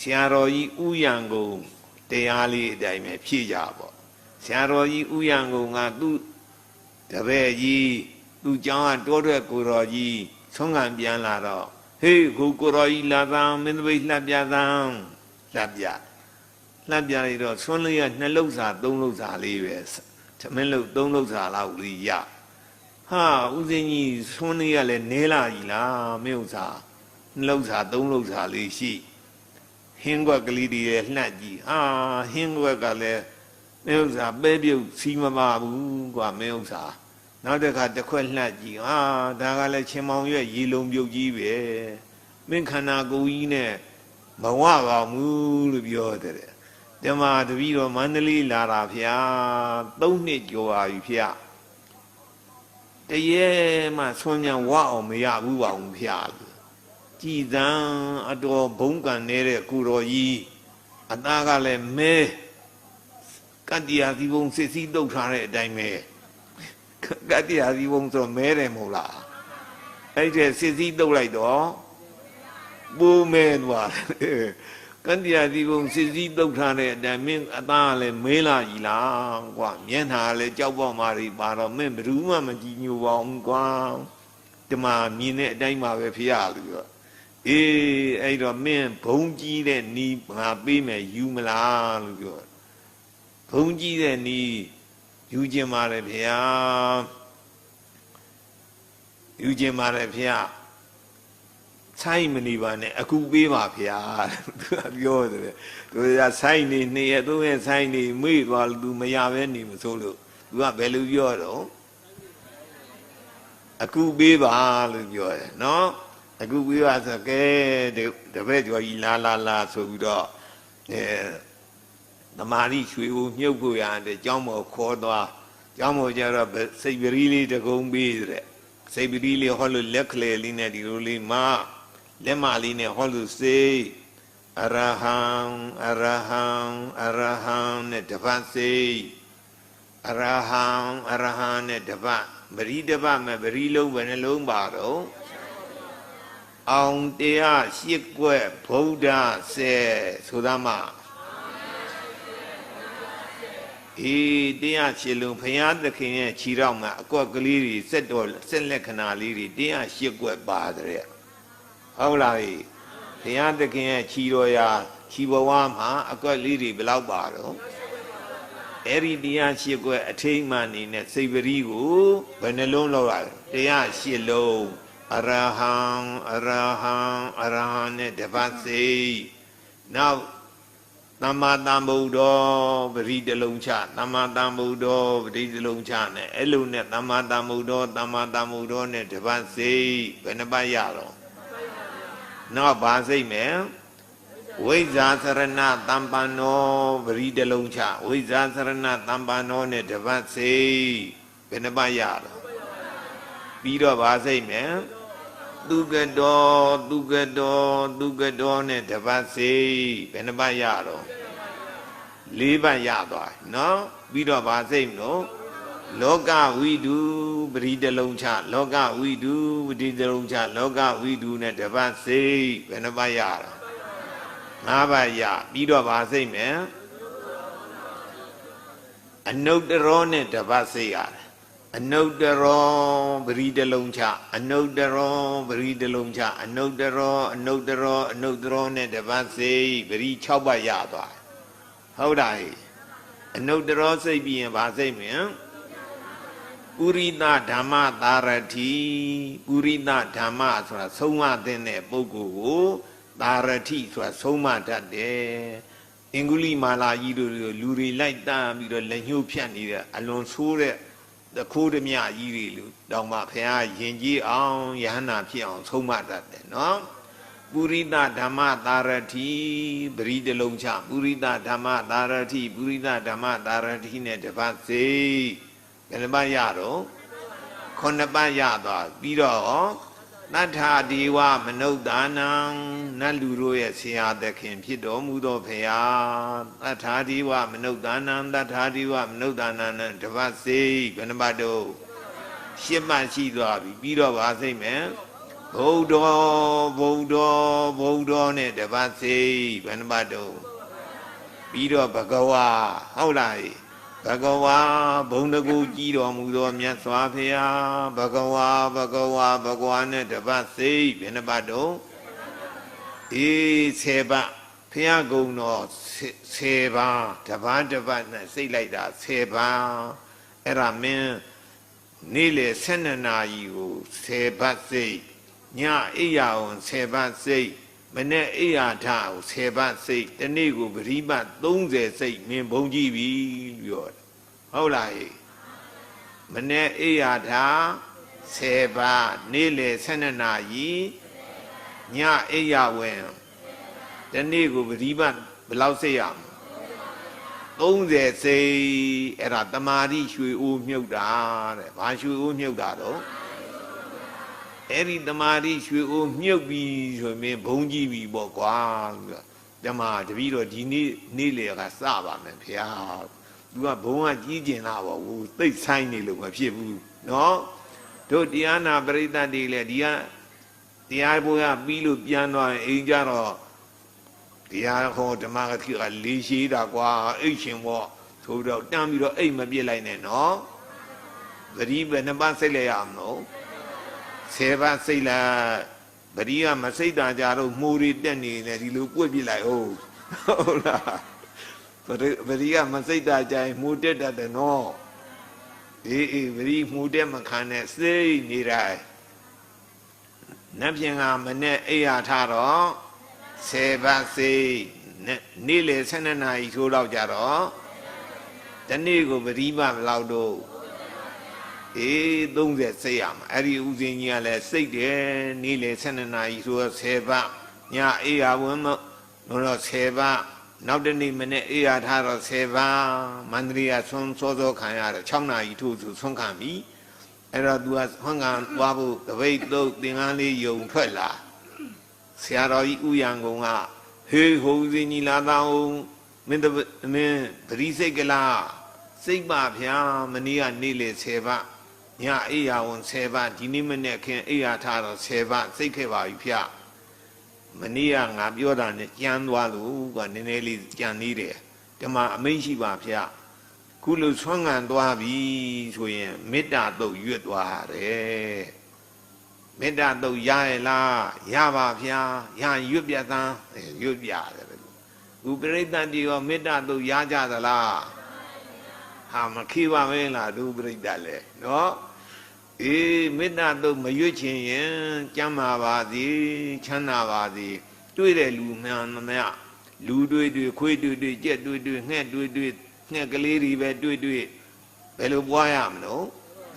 ဆရာတော်ကြီးဥယံကုန်တရားလေးအတိုင်းပဲဖြည့်ကြပေါ့ဆရာတော်ကြီးဥယံကုန်ကသူ့တပည့်ကြီးသူ့ကျောင်းကတိုးထွက်ကိုတော်ကြီးဆုံးခံပြန်လာတော့ဟေးခုကိုတော်ကြီးလာသံမင်းတပိတ်လှပြသံလှပြလှပြလိုက်တော့ဆွန်းလေးကနှစ်လုံးစာသုံးလုံးစာလေးပဲသမင်းလုံးသုံးလုံးစာလောက်လေးရဟာဦးစင်းကြီးဆွန်းလေးကလည်းနဲလာကြီးလားမင်းဥစ္စာနှစ်လုံးစာသုံးလုံးစာလေးရှိ ဟင်းကွက်ကလေးတွေရဲ့လှန့်ကြီးအာဟင်းကွက်ကလည်းမင်းဥစ္စာပဲပြုတ်စီမပါဘူးကွာမင်းဥစ္စာနောက်တစ်ခါတစ်ခွက်လှန့်ကြီးအာဒါကလည်းချင်းမောင်ရဲ့ရေလုံးပြုတ်ကြီးပဲမင်းခန္ဓာကိုယ်ကြီးနဲ့မဝပါဘူးလို့ပြောတယ်ဓမ္မတပည့်တော်မန္တလေးလာတာဖျားသုံးနှစ်ကျော်ပါပြီဖျားတရေမှဆွမ်းမြန်ဝအောင်မရဘူးပါဘူးဖျားလို့ ကြည်သံအတော်ဘုံကံနေတဲ့ကုတော်ကြီးအသားကလည်းမဲကတ္တိယာသီဘုံစစ်စည်းတုတ်ထားတဲ့အတိုင်းပဲကတ္တိယာသီဘုံဆိုမဲတယ်မဟုတ်လားအဲ့ဒီစစ်စည်းတုတ်လိုက်တော့ပူမဲသွားတယ်ကတ္တိယာသီဘုံစစ်စည်းတုတ်ထားတဲ့အတိုင်းမင်းအသားကလည်းမဲလာကြီးလားကွာမျက်နှာကလည်းကြောက်ပေါက်မာတွေပါတော့မင်းဘယ်သူမှမကြည်ညိုပါဘူးကွာဒီမှာမြင်တဲ့အတိုင်းပါပဲဖရလို့ပြော အေးအဲ့တော့မင်းဘုံကြီးတဲ့နီးငါပေးမယ်ယူမလားလို့ပြောတယ်ဘုံကြီးတဲ့နီးယူခြင်းပါတယ်ဗျာယူခြင်းပါတယ်ဗျာဆိုင်မနေပါနဲ့အခုပေးပါဗျာသူကပြောတယ်သူကဆိုင်နေနေရသုံးရဆိုင်နေမေ့သွားလို့ तू မရပဲနေမစိုးလို့ तू ကဘယ်လိုပြောတော့အခုပေးပါလို့ပြောတယ်နော် အခုပြီးပါဆိုကဲဒီတပည့်ကျော်ကြီးလာလာလာဆိုပြီးတော့အဲသမာဓိရွှေဦးမြုပ်ဖို့ရတယ်ကျောင်းမော်ခေါ်သွားကျောင်းမော်ကျတော့စိတ်ပရီးလေးတကုံပေးတဲ့စိတ်ပရီးလေးဟောလို့လက်ကလေးလေးနဲ့ဒီလိုလေးမလက်မလေးနဲ့ဟောလို့စိတ်အရဟံအရဟံအရဟံနဲ့တပတ်စိတ်အရဟံအရဟံနဲ့တပတ်ပရိတပတ်မဲ့ပရိလုံးဘယ်နှလုံးပါတော့ အောင်တရားရှိကွက်ဗုဒ္ဓဆဲဆိုသမှာအေးတရားရှိလုံးဘုရားသခင်ရဲ့ခြေထောက်မှာအကွက်ကလေးတွေစက်တော်စက်လက္ခဏာလေးတွေတရားရှိကွက်ပါတဲ့ဟုတ်လားဘုရားသခင်ရဲ့ခြေတော်ရာခြေဘဝမှာအကွက်လေးတွေဘယ်လောက်ပါတော့အဲ့ဒီတရားရှိကွက်အထိတ်မှနေနဲ့စိတ်ပရိကိုဘယ်နှလုံးလောက်ရလဲတရားရှိလုံး အရဟံအရဟံအရဟံနဲ့တပတ်စိတ်နောက်သမ္မာသမ္ဗုဒ္ဓောပရိတလုံးချသမ္မာသမ္ဗုဒ္ဓောပရိတလုံးချနဲ့အဲ့လိုနဲ့သမ္မာသမ္ဗုဒ္ဓောသမ္မာသမ္ဗုဒ္ဓောနဲ့တပတ်စိတ်ဘယ်နှပတ်ရတော့နောက်ဘာစိတ်မယ်ဝိဇ္ဇာသရဏတမ္ပန္နောပရိတလုံးချဝိဇ္ဇာသရဏတမ္ပန္နောနဲ့တပတ်စိတ်ဘယ်နှပတ်ရတော့ပြီးတော့ဘာစိတ်မယ် သူကတော်သူကတော်သူကတော်နဲ့တပတ်စေဘယ်နှပတ်ရတော့လေးပတ်ရသွားပြီနော်ပြီးတော့ဗာစိတ်မလို့လောကဝိတုပရိတလုံးချလောကဝိတုပရိတလုံးချလောကဝိတုနဲ့တပတ်စေဘယ်နှပတ်ရတော့ငါးပတ်ရပြီးတော့ဗာစိတ်မယ်အနုတ္တရောနဲ့တပတ်စေရတယ် အနုတ္တရောပရိတလုံးချအနုတ္တရောပရိတလုံးချအနုတ္တရောအနုတ္တရောအနုတ္တရောနဲ့တပတ်စိတ်ပရိ6ပတ်ရသွားဟုတ်တာဟဲ့အနုတ္တရောစိတ်ပြီးရင်ဗာစိတ်မြင်ပုရိသဓမ္မသာရတိပုရိသဓမ္မဆိုတာဆုံးမတဲ့ပုဂ္ဂိုလ်ကိုသာရတိဆိုတာဆုံးမတတ်တယ်အင်္ဂုလိမာလာကြီးတို့လူတွေလိုက်တန်းပြီးတော့လက်ညှိုးဖြတ်နေတဲ့အလွန်ဆိုးတဲ့ တခိုးဓမြကြီးတွေလူတောင်မှဖះယင်ကြီးအောင်ယဟနာဖြစ်အောင်ဆုံးမတတ်တယ်နော်ပုရိသဓမ္မသာရတိပရိတလုံးချပုရိသဓမ္မသာရတိပုရိသဓမ္မသာရတိနဲ့တပတ်စေဘယ်နှပတ်ရတော့ခုနှစ်ပတ်ရသွားပြီးတော့ တထာဒီဝမနုဿာနံနတ်လူတို့ရဲ့ဆရာသခင် ဖြစ်တော်မူသောဖရာတထာဒီဝမနုဿာနံတထာဒီဝမနုဿာနံနဲ့တပတ်စေဘယ်နှပတ်တော့ရှစ်မှတ်ရှိသွားပြီပြီးတော့ဗာစိတ်မယ်ဗုဒ္ဓဗုဒ္ဓဗုဒ္ဓနဲ့တပတ်စိတ်ဘယ်နှပတ်တုံးပြီးတော့ဘဂဝါဟုတ်လား ဘဂဝါဘုံတကူကြည်တော်မူသောမြတ်စွာဘုရားဘဂဝါဘဂဝါဘဂဝါနဲ့တပတ်စိတ်ဘယ်နှပတ်တုံးအေး10ပတ်ဖះကုံတော်10ပါးတပတ်တပတ်နဲ့စိတ်လိုက်တာ10ပါးအဲ့ဒါမင်းနေ့လေ12နာရီကို10ပတ်စိတ်ညအိယာဝန်10ပတ်စိတ် မနေ့အိယာထကို10ပတ်စိတ်တနေ့ကိုပရိပတ်30စိတ်မင်းဘုံကြည့်ပြီပြောတယ်ဟုတ်လားဟဲ့မနေ့အိယာထ10ပတ်နေ့လေ12နာရီညအိယာဝင်တနေ့ကိုပရိပတ်ဘယ်လောက်စိတ်ရမလဲ30စိတ်အဲ့ဒါတမာတိရွှေအိုးမြုပ်တာတဲ့ဘာရွှေအိုးမြုပ်တာတော့ အဲ့ဒီတမာတိရွှေအိုးမြုပ်ပြီးဆိုရင်ဘုံကြည့်ပြီပေါ့ကွာဓမ္မတပည့်တော်ဒီနေ့နေ့လေကစပါမယ်ဖေဟာသူကဘုံကကြီးကျင်လာပေါ့ဘူးသိတ်ဆိုင်နေလို့မဖြစ်ဘူးเนาะတို့တရားနာပရိသတ်တွေလည်းဒီကတရားဘုရားပြီးလို့ပြန်သွားရင်အိမ်ကြတော့တရားဟောဓမ္မကတိကလေးရှိတာကွာအိတ်ရှင်ပေါ့ဆိုတော့တန်းပြီးတော့အိတ်မပြစ်လိုက်နဲ့နော်သတိပဲနှစ်ပါးစိတ်လိုက်ရအောင်နော် ဆယ်ပါးစိတ်လိုက်ဗတိကမစိတ်တာကြတော့မှုတွေတက်နေတယ်ဒီလိုပွက်ပြစ်လိုက်ဟုတ်ဟုတ်လားဗတိကမစိတ်တာကြရင်မှုတက်တတ်တယ်နော်အေးအေးဗတိမှုတက်မခံနဲ့စိတ်နေတိုင်းနတ်ပြင်ကမနဲ့အိယာထားတော့ဆေပါစေနေ့လေ12နာရီထိုးတော့ကြတော့တနေ့ကိုပရိမဘလောက်တော့ အေး30စိတ်ရမှာအဲ့ဒီဥစဉ်ကြီးကလည်းစိတ်တယ်နေ့လေ12နာရီဆိုတော့10ပတ်ညအေးရဝန်းမတော့10ပတ်နောက်တနေ့မနေ့အေးရထားတော့10ပတ်မန္တလေးကဆွန်းစောစောခံရတယ်6နာရီထိုးဆိုဆွန်းခံပြီအဲ့တော့ तू ကဟွန်းကန်သွားဖို့တပိတ်တုတ်သင်္ကန်းလေးယုံထွက်လာဆရာတော်ကြီးဥယံကုံကဟေးဟိုးစင်းကြီးလာတော့မင်းတမင်းပရိစိတ်ကလားစိတ်ပါဗျာမနေ့ကနေ့လေ10ပါ ညအိယာဝန်10ပါဒီနေ့မနေ့ခင်အိယာထားတော့10ပါစိတ်ခဲ့ပါပြီဗျမနေ့ကငါပြောတာနဲ့ကြမ်းသွားလို့ကနည်းနည်းလေးကြံနေတယ်ဓမ္မအမိန့်ရှိပါဗျခုလိုဆွမ်းငံသွားပြီဆိုရင်မေတ္တာတုတ်ရွတ်သွားတယ်မေတ္တာတုတ်ရရဲ့လားရပါဗျာရရွတ်ပြသန်းရွတ်ပြတယ်ဥပရိသတ်တီရောမေတ္တာတုတ်ရကြသလား ဟာမခိပါမင်းလားဒုပရိသတ်လေနော်အေးမေတ္တာတုတ်မရွတ်ချင်ရင်ကျမ်းမာပါသည်ချမ်းသာပါသည်တွေ့တဲ့လူမှန်သမျှလူတွေ့တွေ့ခွေးတွေ့တွေ့ကြက်တွေ့တွေ့ငှက်တွေ့တွေ့ငှက်ကလေးတွေပဲတွေ့တွေ့ဘယ်လိုပွားရမလို့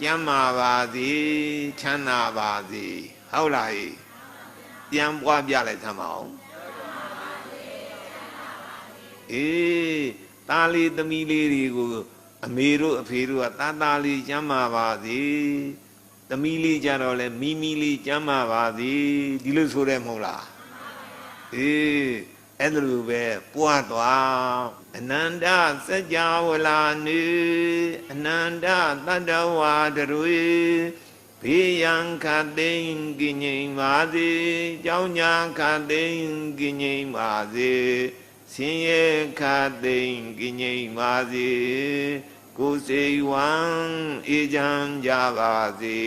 ကျမ်းမာပါသည်ချမ်းသာပါသည်ဟုတ်လားဟိပြန်ပွားပြလိုက်သမ်းပါအောင်အေးသားလေးသမီးလေးတွေကို အမေတို့အဖေတို့ကသားသားလေးကျမ်းမာပါသည်သမီးလေးကြတော့လဲမိမိလေးကျမ်းမာပါသည်ဒီလိုဆိုရဲမဟုတ်လားအေးအဲ့လိုပဲပွားသွားအနန္တစัจ java လာနေအနန္တတတ္တဝါတတွေဘေးရန်ခသိင်ကိငိမ်ပါစေကြောင်းညာခသိင်ကိငိမ်ပါစေဆင်းရဲခသိင်ကိငိမ်ပါစေ ကိုယ်စိတ်ဝမ်းအေးချမ်းကြပါစေ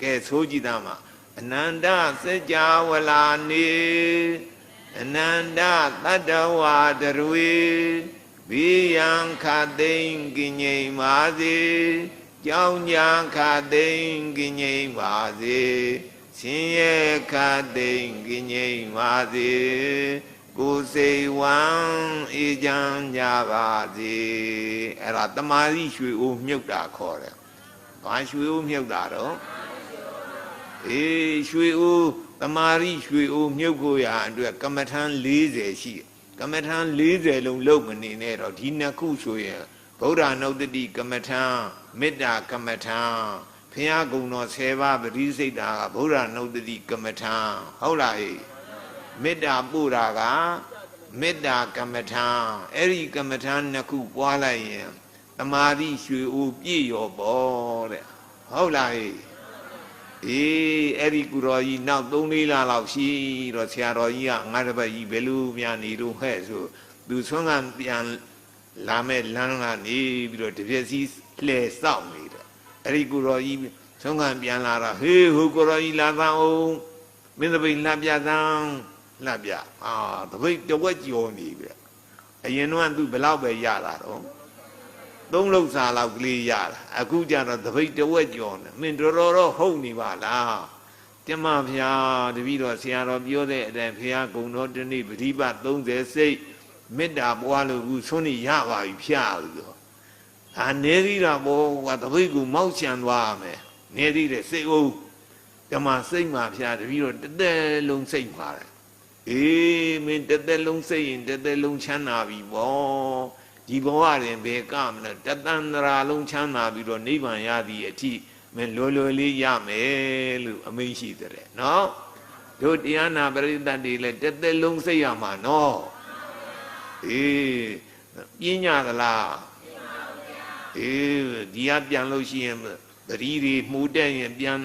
ကဲဆိုကြည့်သားမှာအနန္တစัจ java လာနေအနန္တတတ္တဝါတတွေဘိယံခသိင်ကိငိမ်ပါစေကြောင်းညာခသိင်ကိငိမ်ပါစေဆင်းရဲခသိင်ကိငိမ်ပါစေ ကိုယ်စိတ်ဝမ်းအေးချမ်းကြပါစေအဲ့ဒါတမာတိရွှေအိုးမြုပ်တာခေါ်တယ်ဘာရွှေအိုးမြုပ်တာတော့အေးရွှေအိုးတမာရီရွှေအိုးမြုပ်ကိုရအတွက်ကမ္မထမ်း40ရှိကမ္မထမ်း40လုံးလုံးမနေနဲ့တော့ဒီနှစ်ခုဆိုရင်ဗုဒ္ဓနုတ္တိကမ္မထမ်းမေတ္တာကမ္မထမ်းဘုရားကုံတော်10ပါးပရိစိတ်တာကဗုဒ္ဓနုတ္တိကမ္မထမ်းဟုတ်လားဟဲ့ မေတ္တာပို့တာကမေတ္တာကမ္မထမ်းအဲ့ဒီကမ္မထမ်းနှစ်ခုပွားလိုက်ရင်တမာရီရွှေအိုးပြည့်ရောပေါ့တဲ့ဟုတ်လားဟဲ့အေးအဲ့ဒီကုတော်ကြီးနောက်3-4လလောက်ရှိတော့ဆရာတော်ကြီးကငါတစ်ပတ်ကြီးဘယ်လိုများနေတော့ဟဲ့ဆိုသူဆွမ်းကပြန်လာမဲ့လမ်းကနေပြီးတော့တပြက်စီလှဲစောင့်နေတယ်အဲ့ဒီကုတော်ကြီးဆွမ်းကပြန်လာတော့ဟေးဟိုကုတော်ကြီးလာသန်းအောင်မင်းတပိတ်လှပြသန်း လှပြအာတပိတ်တဝက်ကြော်နေပြီအရင်တော့သူဘယ်လောက်ပဲရတာတော့သုံးလုံးစာလောက်ကလေးရတာအခုကျတော့တပိတ်တဝက်ကြော်နေမင်းတော်တော်တော့ဟုတ်နေပါလားတမဖျားတပည့်တော်ဆရာတော်ပြောတဲ့အတိုင်းဖျားကုံတော်တနေ့ပฏิပတ်30စိတ်မေတ္တာပွားလို့ခုဆွနေရပါပြီဖျားလို့ပြောအာနေသီးတာဘောကတပိတ်ကူမောက်ချန်သွားရမယ်နေသီးတဲ့စိတ်ဦးဓမ္မစိတ်မှဖျားတပည့်တော်တစ်သက်လုံးစိတ်ပါတယ် အေးမင်းတစ်သက်လုံးစိတ်ရင်တစ်သက်လုံးချမ်းသာပြီဘောဒီဘဝရင်ဘယ်ကမလဲတသန္တရာလုံးချမ်းသာပြီးတော့နိဗ္ဗာန်ရသည်အထိမင်းလွယ်လွယ်လေးရမယ်လို့အမိန့်ရှိတဲ့နော်တို့တရားနာပရိသတ်တွေလည်းတစ်သက်လုံးစိတ်ရမှာနော်အေးပြင်းညာသလားအေးဒီကပြန်လို့ရှိရင်သတိတွေမှုတက်ရင်ပြန်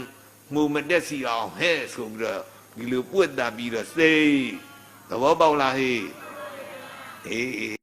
မှုမတက်စီအောင်ဟဲ့ဆိုပြီးတော့ ဒီလိုပွက်တာပြီးတော့စိတ်သဘောပေါက်လားဟေးအေး